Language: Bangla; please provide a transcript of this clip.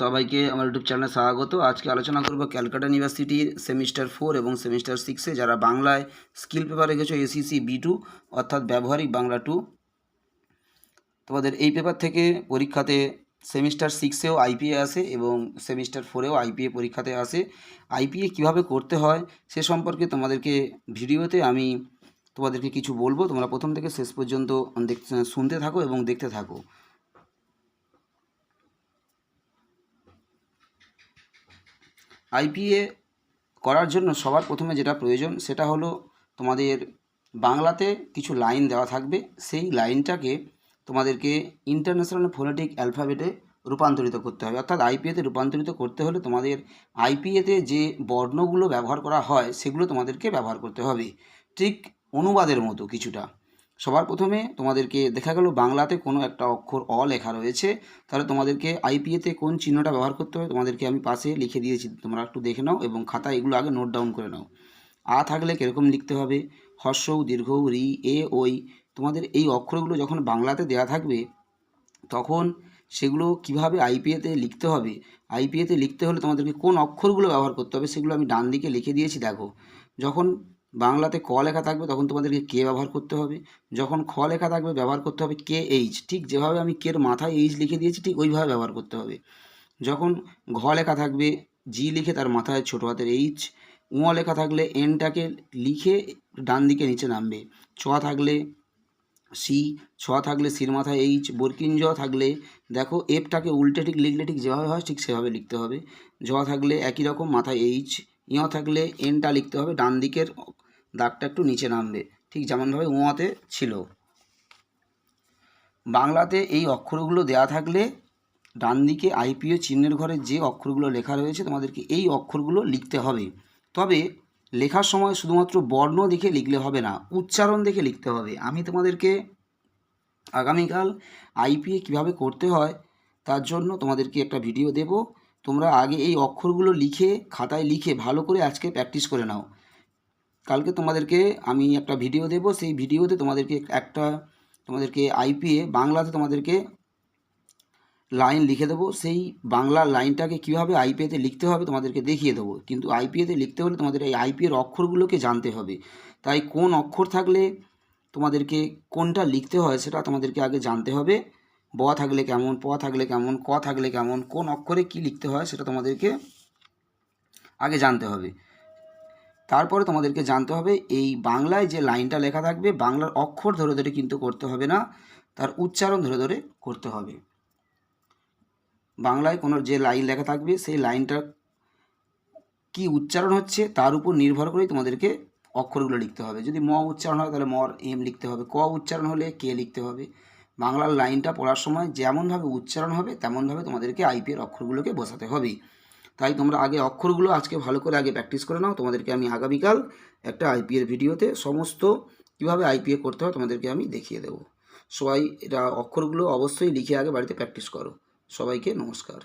সবাইকে আমার ইউটিউব চ্যানেলে স্বাগত। আজকে আলোচনা করব ক্যালকাটা ইউনিভার্সিটির সেমিস্টার ফোর এবং সেমিস্টার সিক্সে যারা বাংলায় স্কিল পেপার রেখেছো এসিসি বি টু অর্থাৎ ব্যবহারিক বাংলা টু তোমাদের এই পেপার থেকে পরীক্ষাতে সেমিস্টার সিক্সেও আইপিএ আসে এবং সেমিস্টার ফোরেও আইপিএ পরীক্ষাতে আসে। আইপিএ কীভাবে করতে হয় সে সম্পর্কে তোমাদেরকে ভিডিওতে আমি তোমাদেরকে কিছু বলব। তোমরা প্রথম থেকে শেষ পর্যন্ত শুনতে থাকো এবং দেখতে থাকো। আইপিএ করার জন্য সবার প্রথমে যেটা প্রয়োজন সেটা হলো তোমাদের বাংলাতে কিছু লাইন দেওয়া থাকবে। সেই লাইনটাকে তোমাদেরকে ইন্টারন্যাশনাল ফোনেটিক অ্যালফাবেটে রূপান্তরিত করতে হবে। অর্থাৎ আইপিএতে রূপান্তরিত করতে হলে তোমাদের আইপিএতে যে বর্ণগুলো ব্যবহার করা হয় সেগুলো তোমাদেরকে ব্যবহার করতে হবে। ঠিক অনুবাদের মতো কিছুটা। সবার প্রথমে তোমাদেরকে দেখা গেল বাংলাতে কোনো একটা অক্ষর অ লেখা রয়েছে। তাহলে তোমাদেরকে আইপিএতে কোন চিহ্নটা ব্যবহার করতে হবে তোমাদেরকে আমি পাশে লিখে দিয়েছি। তোমরা একটু দেখে নাও এবং খাতা এগুলো আগে নোট ডাউন করে নাও। আ থাকলে কীরকম লিখতে হবে? হর্ষৌ, দীর্ঘ, রি, এ, ওই। তোমাদের এই অক্ষরগুলো যখন বাংলাতে দেয়া থাকবে, তখন সেগুলো কীভাবে আইপিএতে লিখতে হবে? আইপিএতে লিখতে হলে তোমাদেরকে কোন অক্ষরগুলো ব্যবহার করতে হবে সেগুলো আমি ডান দিকে লিখে দিয়েছি, দেখো। যখন বাংলাতে ক লেখা থাকবে তখন তোমাদেরকে কে ব্যবহার করতে হবে, যখন খ লেখা থাকবে ব্যবহার করতে হবে কে এইচ, ঠিক যেভাবে আমি কের মাথায় এইচ লিখে দিয়েছি ঠিক ওইভাবে ব্যবহার করতে হবে। যখন ঘ লেখা থাকবে, জি লিখে তার মাথায় ছোটো হাতের এইচ উঁ লেখা থাকলে এনটাকে লিখে ডান দিকে নিচে নামবে। ছ থাকলে সি, ছ থাকলে সির মাথায় এইচ বর্কিঞ্জ থাকলে দেখো এফটাকে উল্টে ঠিক লিখলে ঠিক যেভাবে হয় ঠিক সেভাবে লিখতে হবে। জ থাকলে একই রকম মাথায় এইচ ইঁ থাকলে এনটা লিখতে হবে, ডান দিকের দাগটা একটু নিচে নামবে। ঠিক যেমনভাবে উঁয়াতে ছিল। বাংলাতে এই অক্ষরগুলো দেয়া থাকলে ডান দিকে আইপিও চিহ্নের ঘরে যে অক্ষরগুলো লেখা রয়েছে, তোমাদেরকে এই অক্ষরগুলো লিখতে হবে। তবে লেখার সময় শুধুমাত্র বর্ণ দেখে লিখলে হবে না, উচ্চারণ দেখে লিখতে হবে। আমি তোমাদেরকে আগামীকাল আইপিএ কীভাবে করতে হয়, তার জন্য তোমাদেরকে একটা ভিডিও দেব। তোমরা আগে এই অক্ষরগুলো লিখে, খাতায় লিখে ভালো করে আজকে প্র্যাকটিস করে নাও। কালকে তোমাদেরকে আমি একটা ভিডিও দেব, সেই ভিডিওতে তোমাদেরকে একটা, তোমাদেরকে আইপিএ বাংলাতে তোমাদেরকে লাইন লিখে দেবো। সেই বাংলা লাইনটাকে কীভাবে আইপিএতে লিখতে হবে তোমাদেরকে দেখিয়ে দেবো। কিন্তু আইপিএতে লিখতে হলে তোমাদের এই আইপিএর অক্ষরগুলোকে জানতে হবে। তাই কোন অক্ষর থাকলে তোমাদেরকে কোনটা লিখতে হয় সেটা তোমাদেরকে আগে জানতে হবে। ব থাকলে কেমন, প থাকলে কেমন, ক থাকলে কেমন, কোন অক্ষরে কি লিখতে হয় সেটা তোমাদেরকে আগে জানতে হবে। তারপরে তোমাদেরকে জানতে হবে, এই বাংলায় যে লাইনটা লেখা থাকবে, বাংলার অক্ষর ধরে ধরে কিন্তু করতে হবে না, তার উচ্চারণ ধরে ধরে করতে হবে। বাংলায় কোনো যে লাইন লেখা থাকবে, সেই লাইনটা কি উচ্চারণ হচ্ছে, তার উপর নির্ভর করেই তোমাদেরকে অক্ষরগুলো লিখতে হবে। যদি ম উচ্চারণ হয়, তাহলে মর, এম লিখতে হবে। ক উচ্চারণ হলে কে লিখতে হবে? বাংলার লাইনটা পড়ার সময় যেমনভাবে উচ্চারণ হবে, তেমনভাবে তোমাদেরকে আইপিএর অক্ষরগুলোকে বসাতে হবে। তাই তোমরা আগে অক্ষরগুলো আজকে ভালো করে আগে প্র্যাকটিস করে নাও। তোমাদেরকে আমি আগামীকাল একটা আইপিএর ভিডিওতে সমস্ত কীভাবে আইপিএ করতে হয় তোমাদেরকে আমি দেখিয়ে দেবো। সবাই এটা অক্ষরগুলো অবশ্যই লিখে আগে বাড়িতে প্র্যাকটিস করো। সবাইকে নমস্কার।